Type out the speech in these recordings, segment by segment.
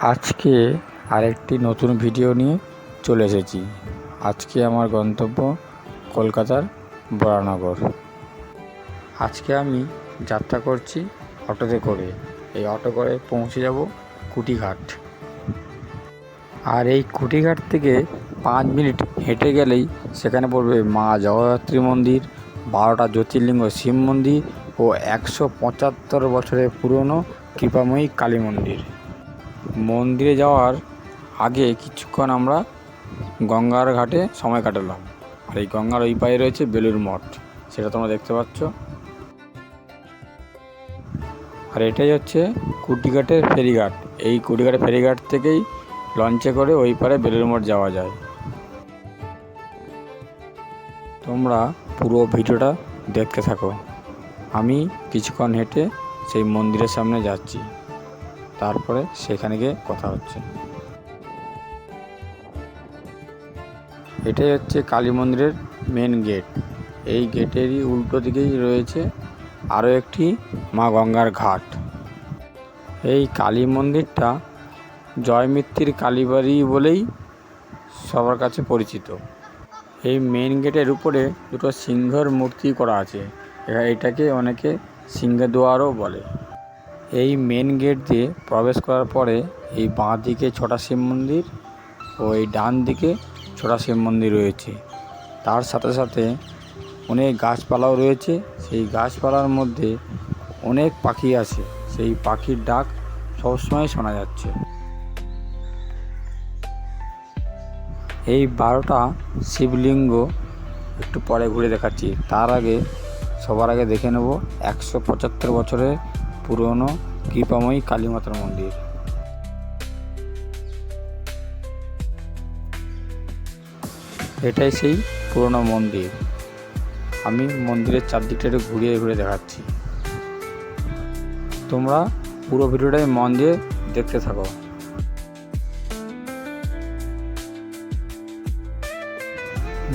আজকে আরেকটি নতুন ভিডিও নিয়ে চলে এসেছি। আজকে আমার গন্তব্য কলকাতার বরানগর। আজকে আমি যাত্রা করছি অটোতে করে। এই অটো করে পৌঁছে যাব কুটিঘাট। আর এই কুটিঘাট থেকে পাঁচ মিনিট হেঁটে গেলেই সেখানে পড়বে মা জগদ্ধাত্রী মন্দির, বারোটা জ্যোতির্লিঙ্গ শিব মন্দির ও একশো পঁচাত্তর বছরের পুরনো কৃপাময়ী কালী মন্দির। মন্দিরে যাওয়ার আগে কিছুক্ষণ আমরা গঙ্গার ঘাটে সময় কাটালাম। আর এই গঙ্গার ওই পায়ে রয়েছে বেলুর মঠ। সেটা তোমরা দেখতে পাচ্ছ। আর এটাই হচ্ছে কুটিঘাটের ফেরিঘাট। এই কুটিঘাটের ফেরিঘাট থেকেই লঞ্চে করে ওই পারে বেলুর মঠ যাওয়া যায়। তোমরা পুরো ভিডিওটা দেখতে থাকো। আমি কিছুক্ষণ হেঁটে সেই মন্দিরের সামনে যাচ্ছি। তারপরে সেখানে গিয়ে কথা হচ্ছে। এটাই হচ্ছে কালী মন্দিরের মেন গেট এই গেটেরই উল্টো দিকেই রয়েছে আরও একটি মা গঙ্গার ঘাট। এই কালী মন্দিরটা জয়মিত্তির কালীবাড়ি বলেই সবার কাছে পরিচিত। এই মেন গেটের উপরে দুটো সিংহর মূর্তি করা আছে। এটাকে অনেকে সিংহদুয়ারও বলে। এই মেন গেট দিয়ে প্রবেশ করার পরে এই বাঁ দিকে ছোটা শিব মন্দির ও এই ডান দিকে ছোটা শিব মন্দির রয়েছে। তার সাথে সাথে অনেক গাছপালাও রয়েছে। সেই গাছপালার মধ্যে অনেক পাখি আছে। সেই পাখির ডাক সবসময় শোনা যাচ্ছে। এই বারোটা শিবলিঙ্গ একটু পরে ঘুরে দেখাচ্ছি। তার আগে সবার আগে দেখে নেব একশো পঁচাত্তর বছরের পুরনো কৃপাময়ী কালী মাতার মন্দির। এটাই সেই পুরনো মন্দির। আমি মন্দিরের চারদিকটা একটু ঘুরিয়ে ঘুরে দেখাচ্ছি। তোমরা পুরো ভিডিওটাই মন দিয়ে দেখতে থাকো।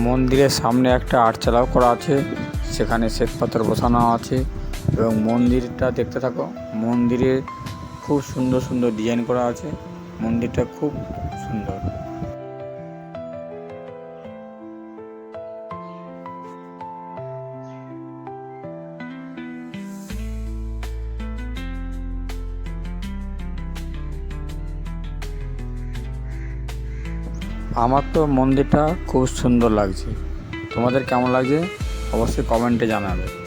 মন্দিরের সামনে একটা আটচালাও করা আছে, সেখানে শ্বেতপাথর বসানো আছে। এবং মন্দিরটা দেখতে থাকো। মন্দিরে খুব সুন্দর সুন্দর ডিজাইন করা আছে। মন্দিরটা খুব সুন্দর। আমার তো মন্দিরটা খুব সুন্দর লাগছে। তোমাদের কেমন লাগছে? অবশ্যই কমেন্টে জানাবে।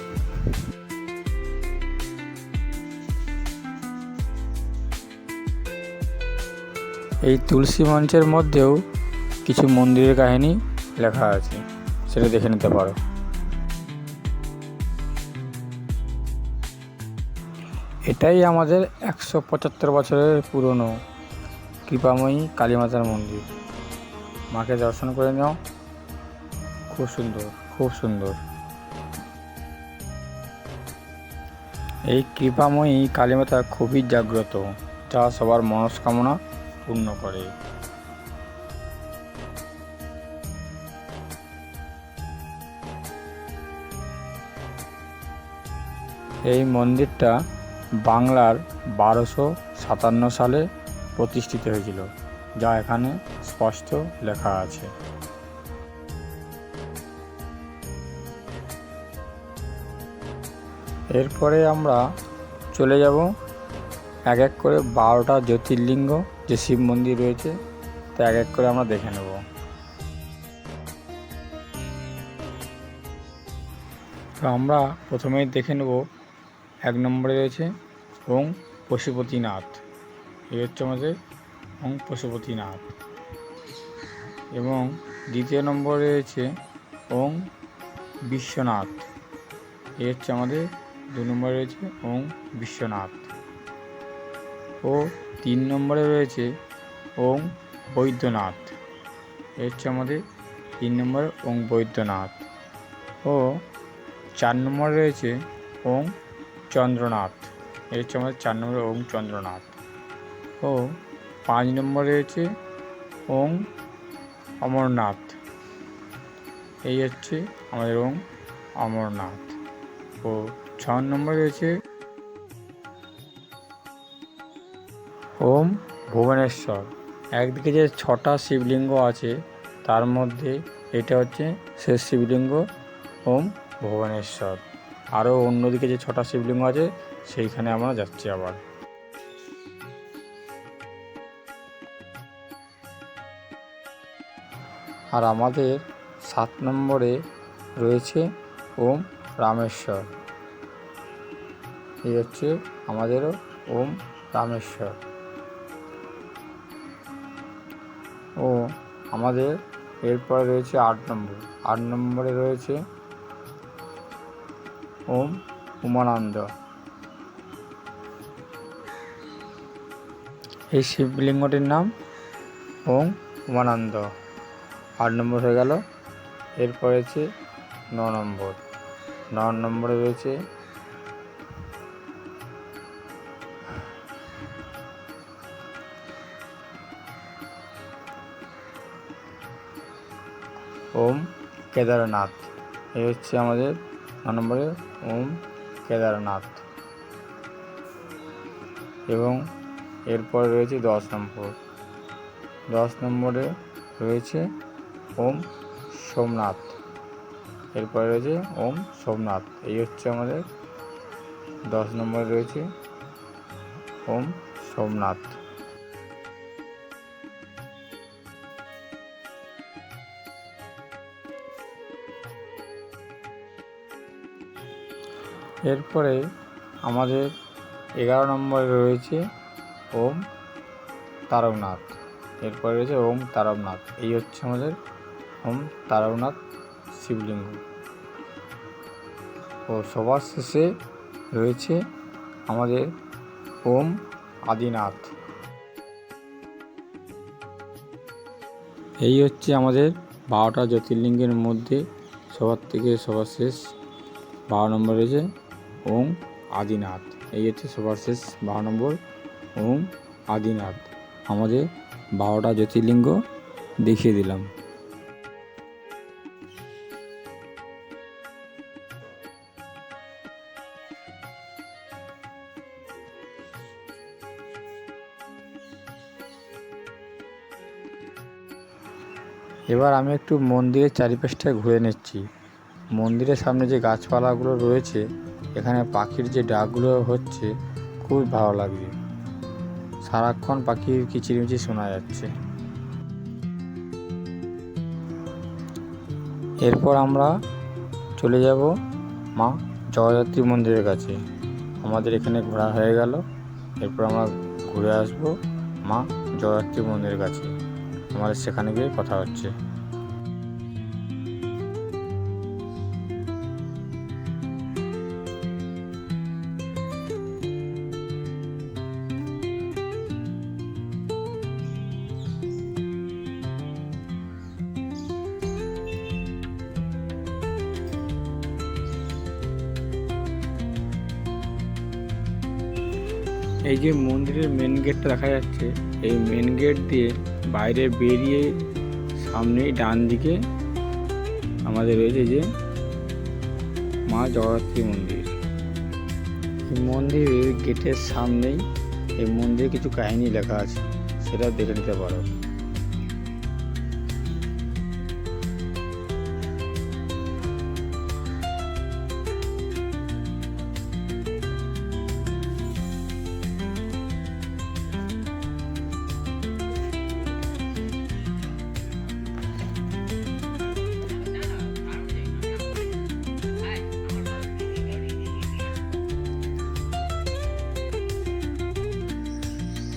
এই তুলসী মঞ্চের মধ্যেও কিছু মন্দিরের কাহিনী লেখা আছে। সেটা দেখে নিতে পারো। এটাই আমাদের একশো পঁচাত্তর বছরের পুরনো কৃপাময়ী কালী মাতার মন্দির। মাকে দর্শন করে নাও। খুব সুন্দর খুব সুন্দর। এই কৃপাময়ী কালীমাতা খুবই জাগ্রত। যা সবার মনস্কামনা পূর্ণ করে। এই মন্দিরটা বাংলার বারোশো সাতান্ন সালে প্রতিষ্ঠিত হয়েছিল, যা এখানে স্পষ্ট লেখা আছে। এরপরে আমরা চলে যাব এক এক করে বারোটা জ্যোতির্লিঙ্গ যে শিব মন্দির রয়েছে তা এক এক করে আমরা দেখে নেব। তো আমরা প্রথমেই দেখে নেব, এক নম্বরে রয়েছে ওং পশুপতিনাথ। এই হচ্ছে আমাদের ওং পশুপতিনাথ। এবং দ্বিতীয় নম্বরে রয়েছে ওং বিশ্বনাথ। এই হচ্ছে আমাদের দু নম্বরে রয়েছে ওং বিশ্বনাথ। ও তিন নম্বরে রয়েছে ওং বৈদ্যনাথ। এই হচ্ছে আমাদের তিন নম্বরে ওং বৈদ্যনাথ। ও চার নম্বরে রয়েছে ওং চন্দ্রনাথ। এই হচ্ছে আমাদের চার নম্বরে ওং চন্দ্রনাথ। ও পাঁচ নম্বরে রয়েছে ওং অমরনাথ। এই হচ্ছে আমাদের ওং অমরনাথ। ও ছ নম্বরে রয়েছে ওম ভুবনেশ্বর। একদিকে যে ছটা শিবলিঙ্গ আছে, তার মধ্যে এটা হচ্ছে শেষ শিবলিঙ্গ, ওম ভুবনেশ্বর। আরও অন্যদিকে যে ছটা শিবলিঙ্গ আছে, সেইখানে আমরা যাচ্ছি আবার। আর আমাদের সাত নম্বরে রয়েছে ওম রামেশ্বর। এই হচ্ছে আমাদেরও ওম রামেশ্বর। ও, আমাদের এরপরে রয়েছে আট নম্বর। আট নম্বরে রয়েছে ওম উমানন্দ। এই শিবলিঙ্গটির নাম ওম উমানন্দ। আট নম্বর হয়ে গেল। এরপর রয়েছে ন নম্বর। ন নম্বরে রয়েছে ওম কেদারনাথ। এই হচ্ছে আমাদের ন নম্বরে ওম কেদারনাথ। এবং এরপর রয়েছে দশ নম্বর। দশ নম্বরে রয়েছে ওম সোমনাথ। এরপরে রয়েছে ওম সোমনাথ। এই হচ্ছে আমাদের দশ নম্বরে রয়েছে ওম সোমনাথ। এরপরে আমাদের এগারো নম্বরে রয়েছে ওম তারকনাথ। এরপরে রয়েছে ওম তারকনাথ। এই হচ্ছে আমাদের ওম তারকনাথ শিবলিঙ্গ। ও সবার শেষে রয়েছে আমাদের ওম আদিনাথ। এই হচ্ছে আমাদের বারোটা জ্যোতির্লিঙ্গের মধ্যে সবার থেকে সবার শেষ। বারো নম্বর রয়েছে ওম আদিনাথ। এই হচ্ছে সবার শেষ বারো নম্বর। ওম আদিনাথ। আমাদের বারোটা জ্যোতির্লিঙ্গ দেখিয়ে দিলাম। এবার আমি একটু মন্দিরের চারিপাশটা ঘুরে নিচ্ছি। মন্দিরের সামনে যে গাছপালাগুলো রয়েছে এখানে পাখির যে ডাকগুলো হচ্ছে, খুবই ভালো লাগছে। সারাক্ষণ পাখির কিচিরমিচির শোনা যাচ্ছে। এরপর আমরা চলে যাব মা জগদ্ধাত্রী মন্দিরের কাছে। আমাদের এখানে ঘোরা হয়ে গেল। এরপর আমরা ঘুরে আসব মা জগদ্ধাত্রী মন্দিরের কাছে। আমাদের সেখানে গিয়ে কথা হচ্ছে। এই যে মন্দিরের মেন গেটটা দেখা যাচ্ছে, এই মেন গেট দিয়ে বাইরে বেরিয়ে সামনেই ডান দিকে আমাদের রয়েছে যে মা জগদ্ধাত্রী মন্দির। এই মন্দিরের গেটের সামনেই এই মন্দিরে কিছু কাহিনী লেখা আছে, সেটা দেখে নিতে পারো।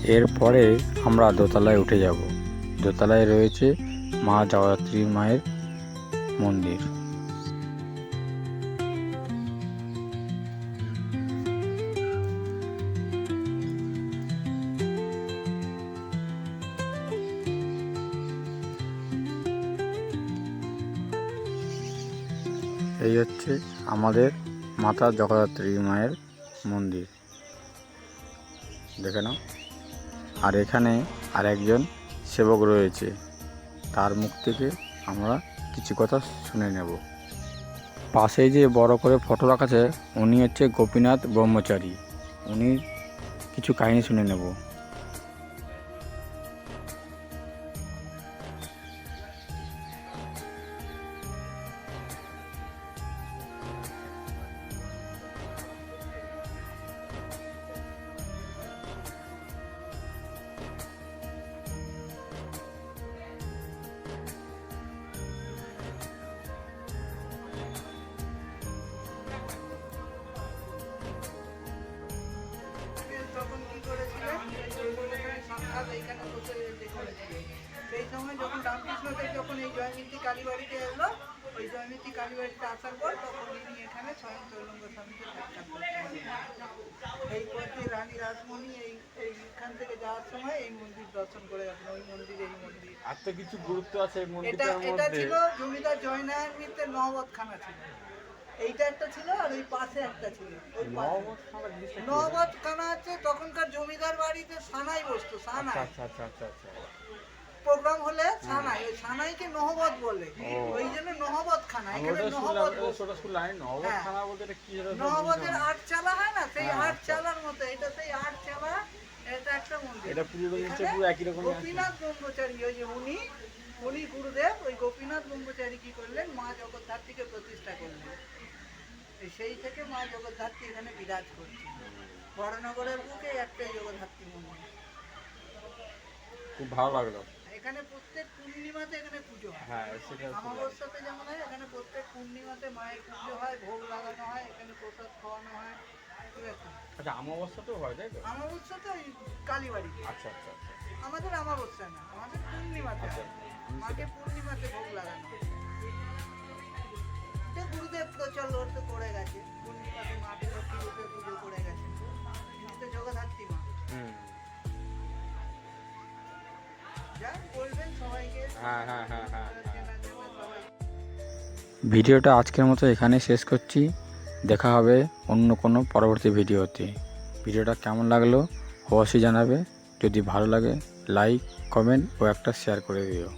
এরপরে আমরা দোতলায় উঠে যাব। দোতলায় রয়েছে মা জগদ্ধাত্রী মায়ের মন্দির। এই হচ্ছে আমাদের মাতা জগদ্ধাত্রী মায়ের মন্দির। দেখে নাও। আর এখানে আরেকজন সেবক রয়েছে। তার মুখ থেকে আমরা কিছু কথা শুনে নেব। পাশে যে বড় করে ফটো রাখা আছে, উনি হচ্ছে গোপীনাথ ব্রহ্মচারী। উনি কিছু কাহিনী শুনে নেব। সময় যখন রামকৃষ্ণদেব যখন এই জয়মিত্রী কালীবাড়িতে এলো ওই জয়মিত্রী কালীবাড়িতে আসার পর তখন ইনি এখানে স্বয়ং চৌলঙ্গ স্বামীকে সাক্ষাৎ এই পথে রানী রাসমণি এই এইখান থেকে যাওয়ার সময় এই মন্দির দর্শন করে গেছেন ওই মন্দির এই মন্দির। এত কিছু গুরুত্ব আছে এই এটা এটা ছিল জমিদার জয়নারায়ণ মিত্রের নহবতখানা ছিল। এইটা একটা ছিল আর ওই পাশে একটা ছিল। ওই? নহবতখানা হচ্ছে তখনকার জমিদার বাড়িতে সানাই বসতো সানাই। আচ্ছা আচ্ছা আচ্ছা আচ্ছা। প্রোগ্রাম হলে সানাই ওই সানাইকে নহবত বলে। ওই জন্য নহবত খানা এখানে নহবত হ্যাঁ। নহবতের আট চালা হয় না? সেই হ্যাঁ, আট। চালার মতো এটা সেই আট চালা এটা একটা মন্দির। এটা পুরো পুরো একই রকমই গোপীনাথ ব্রহ্মচারী ওই যে উনি উনি গুরুদেব ওই গোপীনাথ ব্রহ্মচারী কি করলেন? মা জগদ্ধাত্রীকে প্রতিষ্ঠা করলেন। সেই থেকে মা জগদ্ধাত্রী এখানে বিরাজ করছে। বড়নগরের বুকে একটাই জগদ্ধাত্রী মন্দির। খুব ভালো লাগল। এখানে প্রত্যেক পূর্ণিমাতে এখানে পুজো হয়। হ্যাঁ সেটা শুনলাম। আমাবস্যাতে যেমন হয় এখানে প্রত্যেক পূর্ণিমাতে মায়ের পুজো হয় ভোগ লাগানো হয় এখানে প্রসাদ খাওয়ানো হয় ঠিক আছে? আচ্ছা আমাবস্যাতেও হয় তাই তো? আমাবস্যা তো ওই কালীবাড়ি। আচ্ছা আচ্ছা আচ্ছা। আমাদের আমাবস্যা না আমাদের পূর্ণিমাতে হয়। মাকে পূর্ণিমাতে ভোগ লাগানো। তো গুরুদেব তো চল ওর তো করে গেছে। পূর্ণিমাতে মাকে পুজো করে গেছে। তিনি ভিডিওটা আজকের মতো এখানে শেষ করছি। দেখা হবে অন্য কোনো পরবর্তী ভিডিওতে। ভিডিওটা কেমন লাগল অবশ্যই জানাবে। যদি ভালো লাগে লাইক কমেন্ট ও একটা শেয়ার করে দিও।